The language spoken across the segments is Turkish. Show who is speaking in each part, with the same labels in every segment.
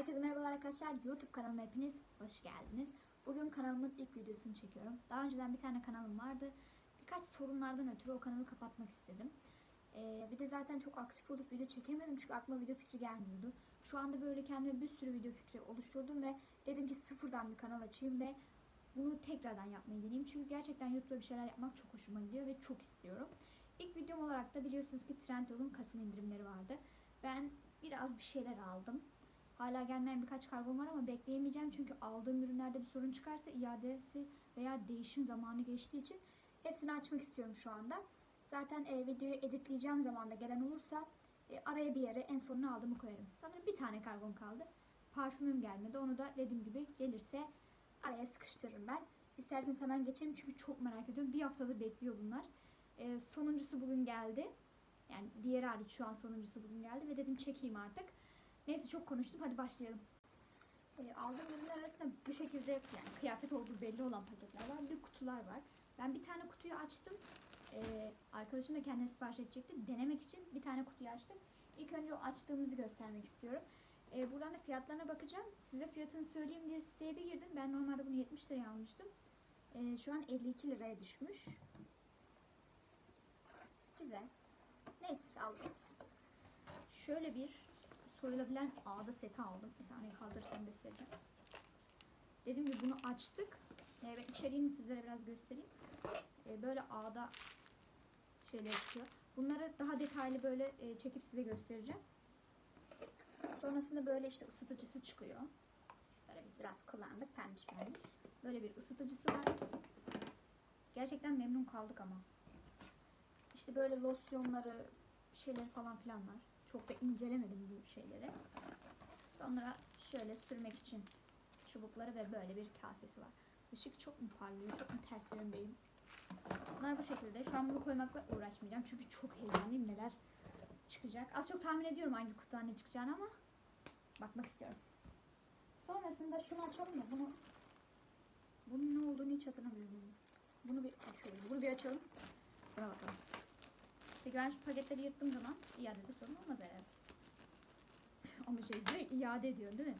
Speaker 1: Herkese merhabalar arkadaşlar. YouTube kanalıma hepiniz hoş geldiniz. Bugün kanalımın ilk videosunu çekiyorum. Daha önceden bir tane kanalım vardı. Birkaç sorunlardan ötürü o kanalı kapatmak istedim. Ee, bir de zaten çok aktif olup video çekemedim çünkü aklıma video fikri gelmiyordu. Şu anda böyle kendime bir sürü video fikri oluşturdum ve dedim ki sıfırdan bir kanal açayım ve bunu tekrardan yapmayı deneyeyim. Çünkü gerçekten YouTube'da bir şeyler yapmak çok hoşuma gidiyor ve çok istiyorum. İlk videom olarak da biliyorsunuz ki Trendyol'un Kasım indirimleri vardı. Ben biraz bir şeyler aldım. Hala gelmeyen birkaç kargom var ama bekleyemeyeceğim çünkü aldığım ürünlerde bir sorun çıkarsa iadesi veya değişim zamanı geçtiği için hepsini açmak istiyorum şu anda. Zaten e, videoyu editleyeceğim zaman da gelen olursa e, araya bir yere en sonunu aldığımı koyarım. Sanırım bir tane kargom kaldı. Parfümüm gelmedi. Onu da dediğim gibi gelirse araya sıkıştırırım ben. İsterseniz hemen geçelim çünkü çok merak ediyorum. Bir haftadır bekliyor bunlar. E, sonuncusu bugün geldi. Yani diğeri hariç şu an sonuncusu bugün geldi ve dedim çekeyim artık. Neyse çok konuştum hadi başlayalım. E, aldığım ürünler arasında bu şekilde yani kıyafet olduğu belli olan paketler var. Bir kutular var. Ben bir tane kutuyu açtım. E, arkadaşım da kendine sipariş edecekti. Denemek için bir tane kutuyu açtım. İlk önce o açtığımızı göstermek istiyorum. E, buradan da fiyatlarına bakacağım. Size fiyatını söyleyeyim diye siteye bir girdim. Ben normalde bunu 70 liraya almıştım. E, şu an 52 liraya düşmüş. Güzel. Neyse alıyoruz. Şöyle bir soyulabilen ağda seti aldım. Bir saniye kaldırırsam göstereceğim. Dediğim gibi bunu açtık. Ee, ben içeriğini sizlere biraz göstereyim. Ee, böyle ağda şeyler çıkıyor. Bunları daha detaylı böyle e, çekip size göstereceğim. Sonrasında böyle işte ısıtıcısı çıkıyor. Böyle biz biraz kullandık. Pembiş pembiş. Böyle bir ısıtıcısı var. Gerçekten memnun kaldık ama. İşte böyle losyonları, şeyleri falan filan var. Çok da incelemedim bu şeyleri. Sonra şöyle sürmek için çubukları ve böyle bir kasesi var. Işık çok mu parlıyor, çok mu ters yöndeyim. Bunlar bu şekilde. Şu an bunu koymakla uğraşmayacağım çünkü çok heyecanlıyım neler çıkacak. Az çok tahmin ediyorum hangi kutudan ne çıkacağını ama bakmak istiyorum. Sonrasında şunu açalım mı? Bunu bunun ne olduğunu hiç hatırlamıyorum. Bunu bir açıyorum. Bunu bir açalım. Buna bakalım. Peki ben şu paketleri yırttığım zaman iadede sorun olmaz herhalde. Ama şey direkt iade ediyor değil mi?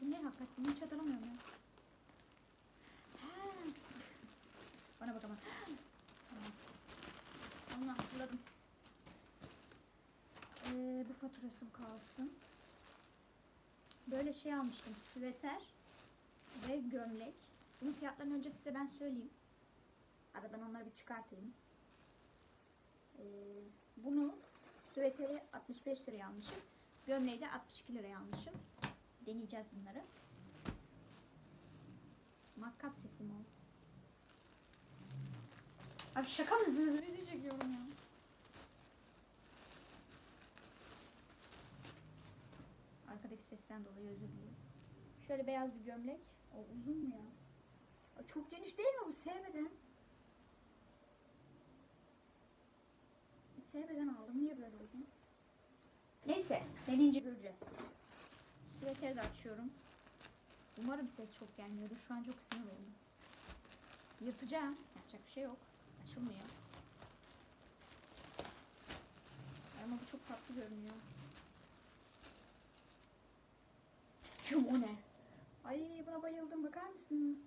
Speaker 1: Bu ne hakikaten hiç hatırlamıyorum ya. Bana bak ama. Onu hatırladım. Ee, bu faturası kalsın. Böyle şey almıştım. Süveter ve gömlek. Bunun fiyatlarını önce size ben söyleyeyim. Aradan onları bir çıkartayım. Ee, bunu süveteri 65 liraya almışım. Gömleği de 62 liraya almışım. Deneyeceğiz bunları. Makkap sesi mi o? Abi şaka mısınız? Video çekiyorum ya. Arkadaki sesten dolayı özür diliyorum. Şöyle beyaz bir gömlek. O uzun mu ya? Çok geniş değil mi bu? Sevmeden. Sevmeden aldım. Niye böyle oldu? Neyse. Deneyince göreceğiz. Süveteri de açıyorum. Umarım ses çok gelmiyordur. Şu an çok sinir oldum. Yırtacağım. Yapacak bir şey yok. Açılmıyor. Ama bu çok tatlı görünüyor. Tüm o ne? Ay buna bayıldım. Bakar mısınız?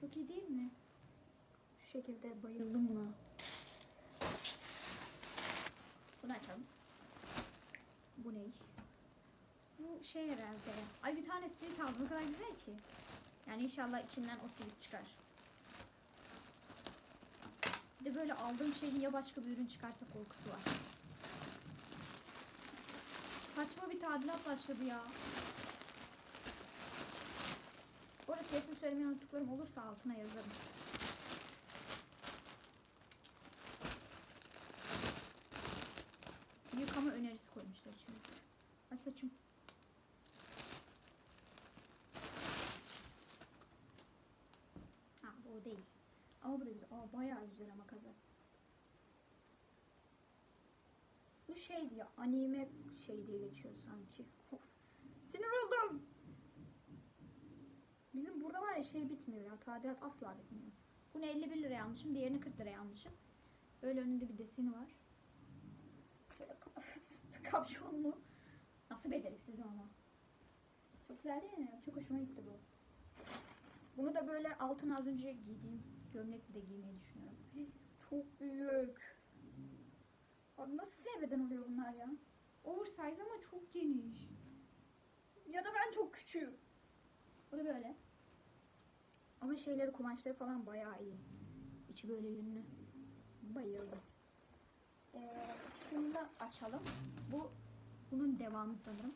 Speaker 1: Çok iyi değil mi? Şu şekilde bayıldım buna. Bunu açalım. Bu ne? Bu şey herhalde. Ay bir tane sivit aldım. Ne kadar güzel ki. Yani inşallah içinden o sivit çıkar. Bir de böyle aldığım şeyin ya başka bir ürün çıkarsa korkusu var. Saçma bir tadilat başladı ya. Bu arada fiyatını söylemeyi unuttuklarım olursa altına yazarım. Yıkama önerisi koymuşlar şimdi. Ay saçım. Ha bu o değil. Ama bu da güzel. Aa bayağı güzel ama kazak. Bu şey diye anime şey diye geçiyor sanki. Of. Sinir oldum. Bizim burada var ya şey bitmiyor ya. Tadilat asla bitmiyor. Bunu 51 liraya almışım. Diğerini 40 liraya almışım. Böyle önünde bir deseni var. Kapşonlu. Nasıl beceriksizim ama. Çok güzel değil mi? Çok hoşuma gitti bu. Bunu da böyle altına az önce giydiğim gömlekle de giymeyi düşünüyorum. Çok büyük. Abi nasıl sevmeden oluyor bunlar ya? Oversize ama çok geniş. Ya da ben çok küçüğüm. Bu da böyle. Ama şeyleri kumaşları falan bayağı iyi. İçi böyle yünlü. Bayıldım. Ee, şunu da açalım. Bu bunun devamı sanırım.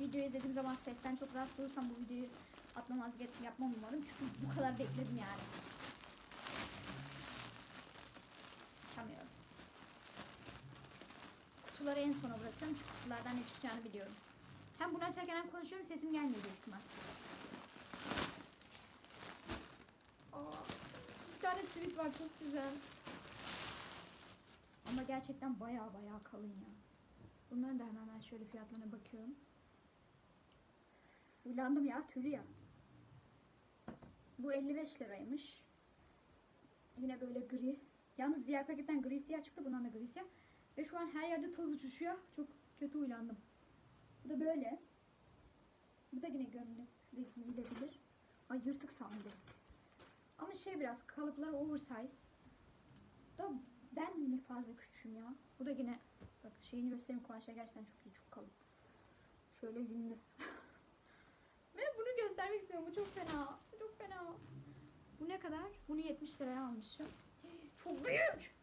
Speaker 1: Videoyu izlediğim zaman sesten çok rahatsız olursam bu videoyu vazgeçtim yapmam umarım. Çünkü bu kadar bekledim yani. Çıkamıyorum. Kutuları en sona bırakıyorum çünkü kutulardan ne çıkacağını biliyorum. Hem bunu açarken hem konuşuyorum sesim gelmiyor büyük ihtimal. Bir tane tweet var çok güzel. Ama gerçekten baya baya kalın ya. Bunların da hemen ben şöyle fiyatlarına bakıyorum. Uylandım ya tüylü ya. Bu 55 liraymış. Yine böyle gri. Yalnız diğer paketten gri siyah çıktı. Bundan da gri siyah. Ve şu an her yerde toz uçuşuyor. Çok kötü uylandım. Bu da böyle. Bu da yine gömlek giyilebilir. Ay yırtık sandım. Ama şey biraz kalıplar oversize. Da ben mi fazla küçüğüm ya. Bu da yine bak şeyini göstereyim kumaşlar gerçekten çok iyi çok kalın. Şöyle yünlü. Ve bunu göstermek istiyorum. Bu çok fena. Bu çok fena. Bu ne kadar? Bunu 70 liraya almışım. Çok büyük.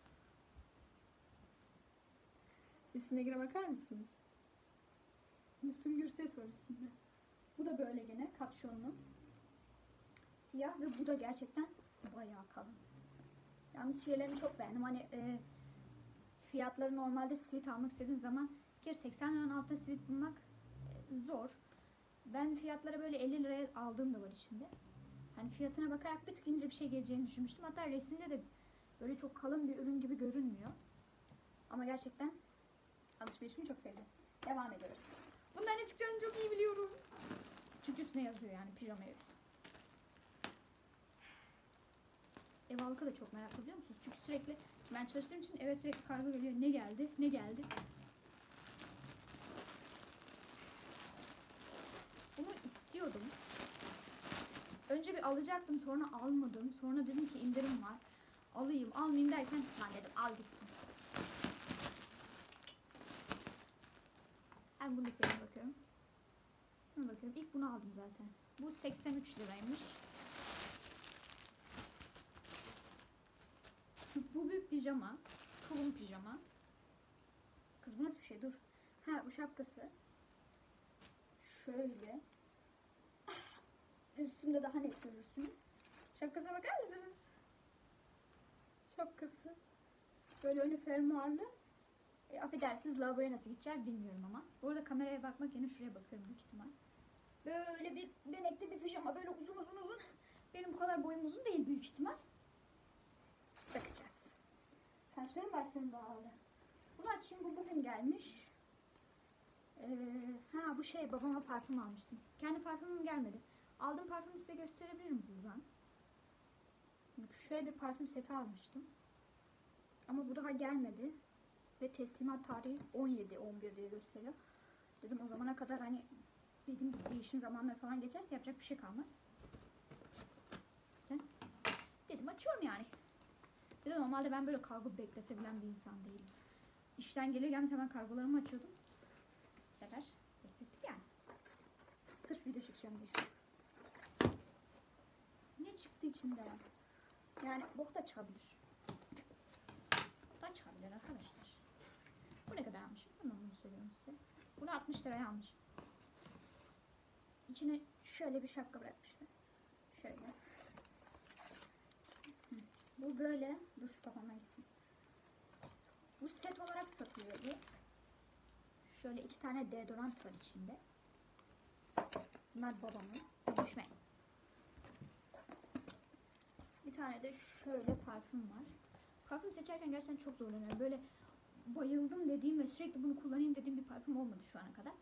Speaker 1: Üstündekine bakar mısınız? Müslüm Gürses var üstünde. Bu da böyle gene kapşonlu. Siyah ve bu da gerçekten bayağı kalın. Yalnız şeylerini çok beğendim. Hani e, fiyatları normalde sweat almak istediğin zaman bir 80 liranın altında sweat bulmak e, zor. Ben fiyatları böyle 50 liraya aldığım da var içinde. Hani fiyatına bakarak bir tık ince bir şey geleceğini düşünmüştüm. Hatta resimde de böyle çok kalın bir ürün gibi görünmüyor. Ama gerçekten alışverişimi çok sevdim. Devam ediyoruz. Bundan ne çıkacağını çok iyi biliyorum. Çünkü üstüne yazıyor yani pijama ev. Ev halkı da çok meraklı biliyor musunuz? Çünkü sürekli ben çalıştığım için eve sürekli kargo geliyor. Ne geldi? Ne geldi? Bunu istiyordum. Önce bir alacaktım sonra almadım. Sonra dedim ki indirim var. Alayım almayayım derken lan dedim al gitsin. Ben bunu bakıyorum. Buna bakıyorum. İlk bunu aldım zaten. Bu 83 liraymış. Bu pijama. Tulum pijama. Kız bu nasıl bir şey? Dur. Ha bu şapkası. Şöyle. Üstümde daha net görürsünüz. Şapkasına bakar mısınız? Şapkası. Böyle önü fermuarlı. E, affedersiniz lavaboya nasıl gideceğiz bilmiyorum ama. Burada kameraya bakmak yerine şuraya bakıyorum büyük ihtimal. Böyle bir benekli bir pijama böyle uzun uzun uzun. Benim bu kadar boyum uzun değil büyük ihtimal. Bakacağız. Saçlarım başlarım. Bunu açayım bu bugün gelmiş. Ee, ha bu şey babama parfüm almıştım. Kendi parfümüm gelmedi. Aldığım parfümü size gösterebilirim buradan. Şöyle bir parfüm seti almıştım. Ama bu daha gelmedi. Ve teslimat tarihi 17-11 diye gösteriyor. Dedim o zamana kadar hani dediğim gibi değişim zamanları falan geçerse yapacak bir şey kalmaz. Dedim açıyorum yani. Bir de normalde ben böyle kargo bekletebilen bir insan değilim. İşten gelir gelmez hemen kargolarımı açıyordum. Bu sefer beklettik yani. Sırf video çekeceğim diye. Ne çıktı içinde? Yani bok da çıkabilir. Bok da çıkabilir arkadaşlar. Bu ne kadar almışım? Hemen bunu söylüyorum size. Bunu 60 liraya almışım. İçine şöyle bir şapka bırakmışlar. Şöyle. Bu böyle. Dur kafama gitsin. Bu set olarak satılıyordu. Şöyle iki tane deodorant var içinde. Bunlar babamın. Düşmeyin. Bir tane de şöyle parfüm var. Parfüm seçerken gerçekten çok zorlanıyorum. Böyle bayıldım dediğim ve sürekli bunu kullanayım dediğim bir parfüm olmadı şu ana kadar.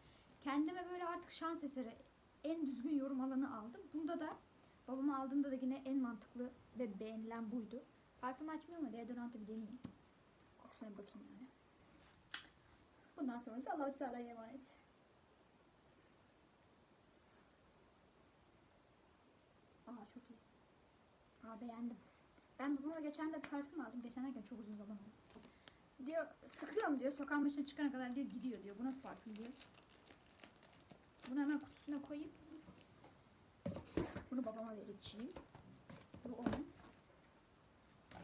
Speaker 1: Kendime böyle artık şans eseri en düzgün yorum alanı aldım. Bunda da babama aldığımda da yine en mantıklı ve beğenilen buydu. Parfüm açmıyorum ama deodorantı bir deneyeyim. Kokusuna bakayım yani. Bundan sonrası Allah-u Teala'ya emanet. Aa çok iyi. Aa beğendim. Ben buna geçen de parfüm aldım. Geçen derken çok uzun zaman oldu. Diyor sıkıyorum diyor. Sokağın başına çıkana kadar diyor gidiyor diyor. Bu nasıl parfüm diyor. Bunu hemen kutusuna koyayım. Bunu babama vereceğim. Bu onun.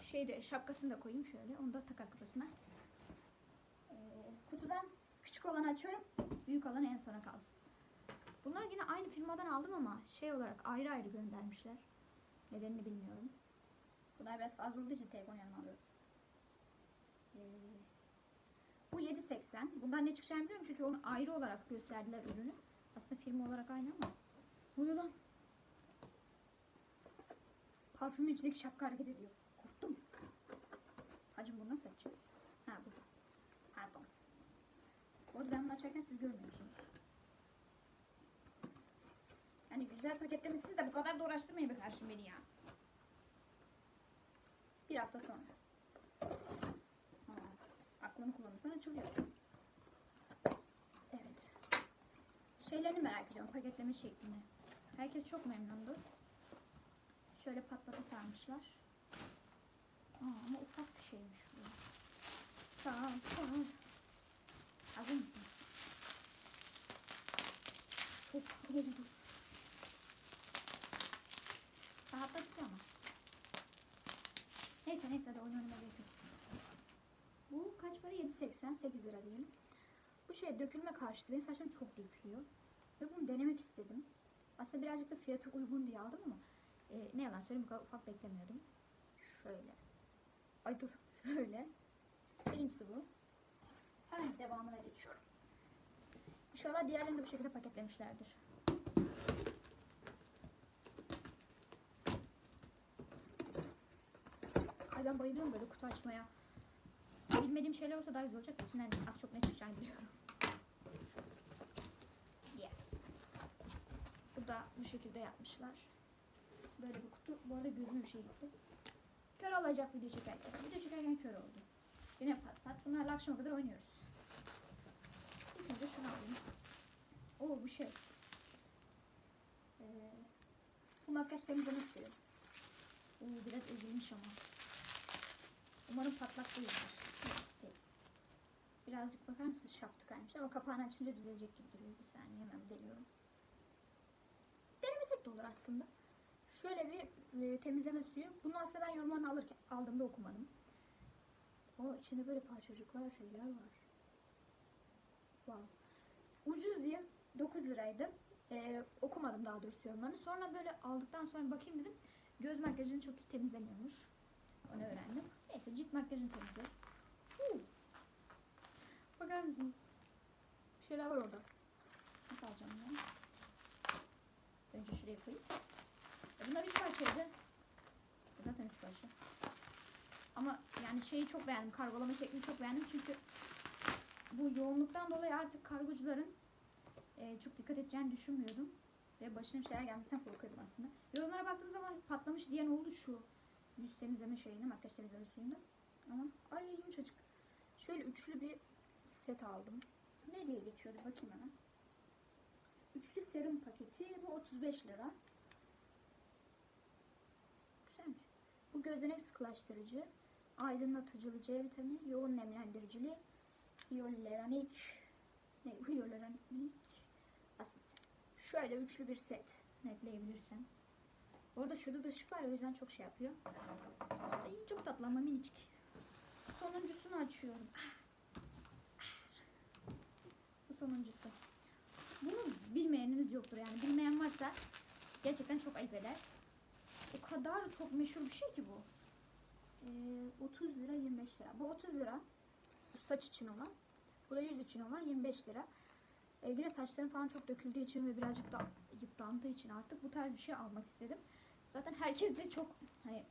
Speaker 1: Şeyde şapkasını da koyayım şöyle. Onu da takar kafasına. Ee, kutudan küçük olanı açıyorum. Büyük olanı en sona kalsın. Bunlar yine aynı firmadan aldım ama şey olarak ayrı ayrı göndermişler. Nedenini bilmiyorum. Bunlar biraz fazla olduğu için telefon yanıma alıyorum. Ee, bu 7.80. Bundan ne çıkacağını biliyorum çünkü onu ayrı olarak gösterdiler ürünü. Aslında firma olarak aynı ama. Ne oluyor lan? Parfümün içindeki şapka hareket ediyor. Korktum. Hacım bunu nasıl açacağız? Ha bu. Pardon. Bu arada ben bunu açarken siz görmüyorsunuz. Hani güzel paketlemişsiniz de bu kadar da uğraştırmayın be karşım beni ya. Bir hafta sonra. Ha, aklını kullanırsan açılıyor. Evet. Şeylerini merak ediyorum paketleme şeklini. Herkes çok memnundu. Şöyle patlata sarmışlar. Aa, ama ufak bir şeymiş bu. Tamam, tamam. Hazır mısınız? Çok oldu. Rahatlatıcı ama. Neyse neyse de oynanma gerek. Bu kaç para? 7.80, 8 lira diyelim. Bu şey dökülme karşıtı. Benim saçım çok dökülüyor. Ve bunu denemek istedim. Aslında birazcık da fiyatı uygun diye aldım ama e, ne yalan söyleyeyim bu kadar ufak beklemiyordum. Şöyle. Ay dur. Şöyle. Birincisi bu. Hemen devamına geçiyorum. İnşallah diğerlerini de bu şekilde paketlemişlerdir. Ay ben bayılıyorum böyle kutu açmaya. Bilmediğim şeyler olsa daha güzel olacak. İçinden az çok ne çıkacağını biliyorum. Yes. Bu da bu şekilde yapmışlar. Böyle bir kutu. Bu arada gözüme bir şey gitti. Kör olacak video çekerken. Video çekerken kör oldu. Yine pat pat. Bunlarla akşama kadar oynuyoruz. İlk önce şunu alayım. Oo bu şey. Ee, bu makyaj temizlemek istedim. Oo biraz ezilmiş ama. Umarım patlak değildir. Değil. Birazcık bakar mısınız? Şaftı kaymış ama kapağını açınca düzelecek gibi duruyor. Bir saniye hemen deliyorum. Denemesek de olur aslında. Şöyle bir e, temizleme suyu. Bunu aslında ben yorumlarını alırken aldığımda okumadım. O içinde böyle parçacıklar şeyler var. Wow. Ucuz diye 9 liraydı. Ee, okumadım daha doğrusu yorumlarını. Sonra böyle aldıktan sonra bakayım dedim. Göz makyajını çok iyi temizlemiyormuş. Onu öğrendim. Neyse cilt makyajını temizleriz. Bakar mısınız? Bir şeyler var orada. Nasıl alacağım ya? Önce şuraya koyayım. E Bunlar üç parçaydı. E Zaten üç parça. Ama yani şeyi çok beğendim. Kargolama şeklini çok beğendim. Çünkü bu yoğunluktan dolayı artık kargocuların e, çok dikkat edeceğini düşünmüyordum. Ve başına bir şeyler gelmesinden korkuyordum aslında. Yorumlara baktığım zaman patlamış diyen oldu şu yüz temizleme şeyini, makyaj temizleme suyunu. Ama ay yumuşacık. Şöyle üçlü bir set aldım. Ne diye geçiyordu bakayım hemen. Üçlü serum paketi. Bu 35 lira. Güzelmiş. Bu gözenek sıkılaştırıcı, aydınlatıcılı C vitamini, yoğun nemlendiricili, hyaluronik, ne hyaluronik asit. Şöyle üçlü bir set netleyebilirsem. Orada şurada da ışık var o yüzden çok şey yapıyor. Ay çok tatlı ama minicik. Sonuncusunu açıyorum. Bu sonuncusu. Bunu bilmeyeniniz yoktur yani. Bilmeyen varsa gerçekten çok ayıp eder. O kadar çok meşhur bir şey ki bu. Ee, 30 lira 25 lira. Bu 30 lira. Bu saç için olan. Bu da yüz için olan 25 lira. Ee, yine saçlarım falan çok döküldüğü için ve birazcık da yıprandığı için artık bu tarz bir şey almak istedim. Zaten herkes de çok hani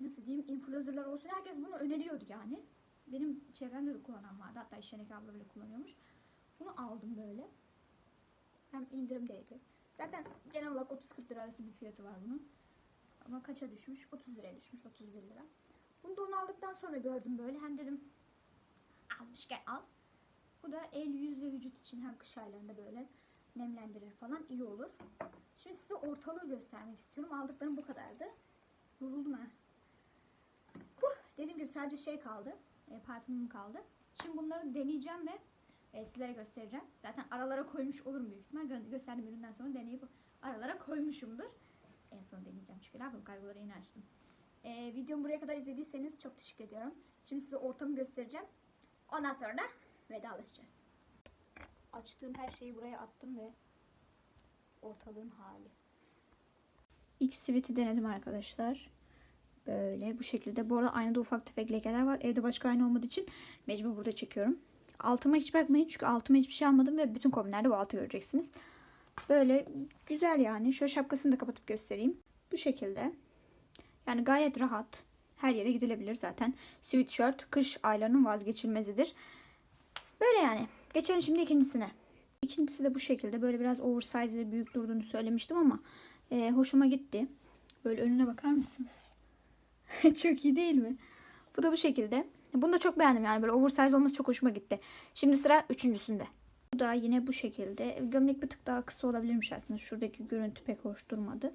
Speaker 1: nasıl diyeyim influencerlar olsun herkes bunu öneriyordu yani. Benim çevremde de kullanan vardı. Hatta İşenek abla bile kullanıyormuş. Bunu aldım böyle. Hem indirimdeydi. Zaten genel olarak 30-40 lira arası bir fiyatı var bunun. Ama kaça düşmüş? 30 liraya düşmüş. 31 lira. Bunu da onu aldıktan sonra gördüm böyle. Hem dedim almışken al. Bu da el, yüz ve vücut için hem kış aylarında böyle nemlendirir falan iyi olur. Şimdi size ortalığı göstermek istiyorum. Aldıklarım bu kadardı. Yoruldum ha. Huh, dediğim gibi sadece şey kaldı. E, parfümüm kaldı. Şimdi bunları deneyeceğim ve e, sizlere göstereceğim. Zaten aralara koymuş olurum büyük ihtimal. Gö- gösterdiğim üründen sonra deneyip aralara koymuşumdur. En son deneyeceğim çünkü ne yapayım kargoları yeni açtım. E, videomu buraya kadar izlediyseniz çok teşekkür ediyorum. Şimdi size ortamı göstereceğim. Ondan sonra da vedalaşacağız. Açtığım her şeyi buraya attım ve ortalığın hali. İlk siviti denedim arkadaşlar. Böyle bu şekilde. Bu arada aynada ufak tefek lekeler var. Evde başka ayna olmadığı için mecbur burada çekiyorum. Altıma hiç bakmayın çünkü altıma hiçbir şey almadım ve bütün kombinlerde bu altı göreceksiniz. Böyle güzel yani. Şöyle şapkasını da kapatıp göstereyim. Bu şekilde. Yani gayet rahat. Her yere gidilebilir zaten. Sweatshirt kış aylarının vazgeçilmezidir. Böyle yani. Geçelim şimdi ikincisine. İkincisi de bu şekilde. Böyle biraz oversize ve büyük durduğunu söylemiştim ama e, hoşuma gitti. Böyle önüne bakar mısınız? çok iyi değil mi? Bu da bu şekilde. Bunu da çok beğendim yani böyle oversize olması çok hoşuma gitti. Şimdi sıra üçüncüsünde. Bu da yine bu şekilde. Gömlek bir tık daha kısa olabilirmiş aslında. Şuradaki görüntü pek hoş durmadı.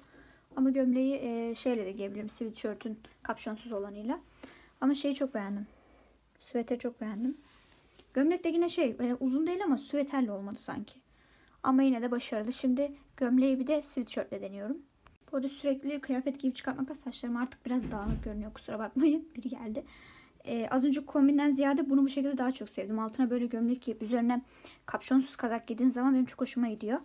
Speaker 1: Ama gömleği e, şeyle de giyebilirim. Sweatshirt'ün kapşonsuz olanıyla. Ama şeyi çok beğendim. Süveteri çok beğendim. Gömlek de yine şey e, uzun değil ama süveterli olmadı sanki. Ama yine de başarılı. Şimdi gömleği bir de sweatshirtle deniyorum. Bu arada sürekli kıyafet giyip çıkartmakta saçlarım artık biraz dağınık görünüyor. Kusura bakmayın. Biri geldi. Ee, az önce kombinden ziyade bunu bu şekilde daha çok sevdim. Altına böyle gömlek giyip üzerine kapşonsuz kazak giydiğin zaman benim çok hoşuma gidiyor.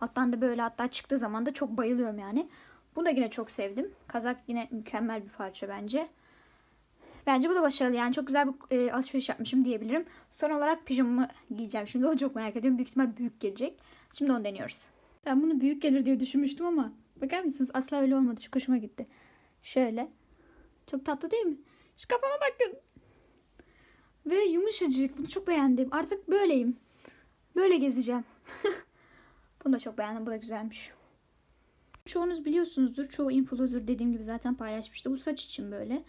Speaker 1: Alttan da böyle hatta çıktığı zaman da çok bayılıyorum yani. Bunu da yine çok sevdim. Kazak yine mükemmel bir parça bence. Bence bu da başarılı. Yani çok güzel bir e, alışveriş yapmışım diyebilirim. Son olarak pijamamı giyeceğim. Şimdi onu çok merak ediyorum. Büyük ihtimal büyük gelecek. Şimdi onu deniyoruz. Ben bunu büyük gelir diye düşünmüştüm ama bakar mısınız? Asla öyle olmadı. Çok hoşuma gitti. Şöyle. Çok tatlı değil mi? Şu kafama bakın. Ve yumuşacık. Bunu çok beğendim. Artık böyleyim. Böyle gezeceğim. Bunu da çok beğendim. Bu da güzelmiş. Çoğunuz biliyorsunuzdur. Çoğu influencer dediğim gibi zaten paylaşmıştı. Bu saç için böyle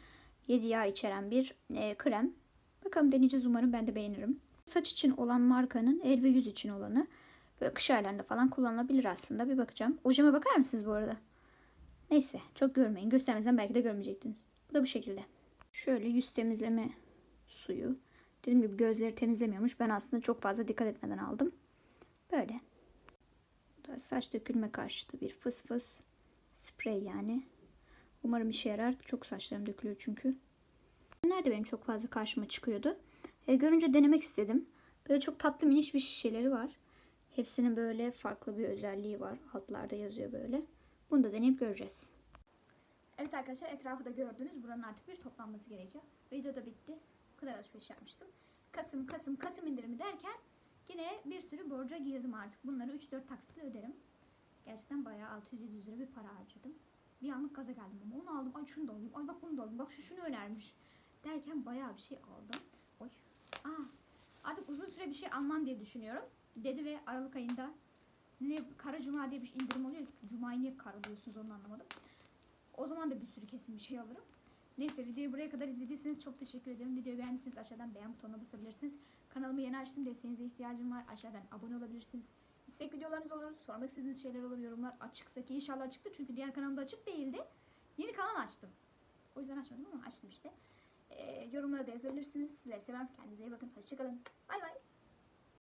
Speaker 1: 7 yağ içeren bir e, krem. Bakalım deneyeceğiz umarım ben de beğenirim. Saç için olan markanın el ve yüz için olanı. Böyle kış aylarında falan kullanılabilir aslında. Bir bakacağım. Ojeme bakar mısınız bu arada? Neyse çok görmeyin. Göstermesem belki de görmeyecektiniz. Bu da bu şekilde. Şöyle yüz temizleme suyu. Dediğim gibi gözleri temizlemiyormuş. Ben aslında çok fazla dikkat etmeden aldım. Böyle. Da saç dökülme karşıtı bir fıs fıs sprey yani. Umarım işe yarar. Çok saçlarım dökülüyor çünkü. Nerede benim çok fazla karşıma çıkıyordu. E, görünce denemek istedim. Böyle çok tatlı miniş bir şişeleri var. Hepsinin böyle farklı bir özelliği var. Altlarda yazıyor böyle. Bunu da deneyip göreceğiz. Evet arkadaşlar etrafı da gördünüz. Buranın artık bir toplanması gerekiyor. Video da bitti. Bu kadar alışveriş yapmıştım. Kasım, Kasım, Kasım indirimi derken yine bir sürü borca girdim artık. Bunları 3-4 taksitle öderim. Gerçekten bayağı 600-700 lira bir para harcadım. Bir anlık gaza geldim ama onu aldım. Ay şunu da alayım. Ay bak bunu da alayım. Bak şu şunu önermiş. Derken bayağı bir şey aldım. Oy. Aa, artık uzun süre bir şey almam diye düşünüyorum. Dedi ve Aralık ayında ne Kara Cuma diye bir indirim oluyor. Cuma'yı niye kara diyorsunuz onu anlamadım. O zaman da bir sürü kesin bir şey alırım. Neyse videoyu buraya kadar izlediyseniz çok teşekkür ederim. Videoyu beğendiyseniz aşağıdan beğen butonuna basabilirsiniz. Kanalımı yeni açtım. Desteğinize ihtiyacım var. Aşağıdan abone olabilirsiniz. İstek videolarınız olur. Sormak istediğiniz şeyler olur. Yorumlar açıksa ki inşallah açıktı. Çünkü diğer kanalımda açık değildi. Yeni kanal açtım. O yüzden açmadım ama açtım işte. Ee, yorumlara da yazabilirsiniz. Sizleri seviyorum. Kendinize iyi bakın. Hoşçakalın. Bay bay.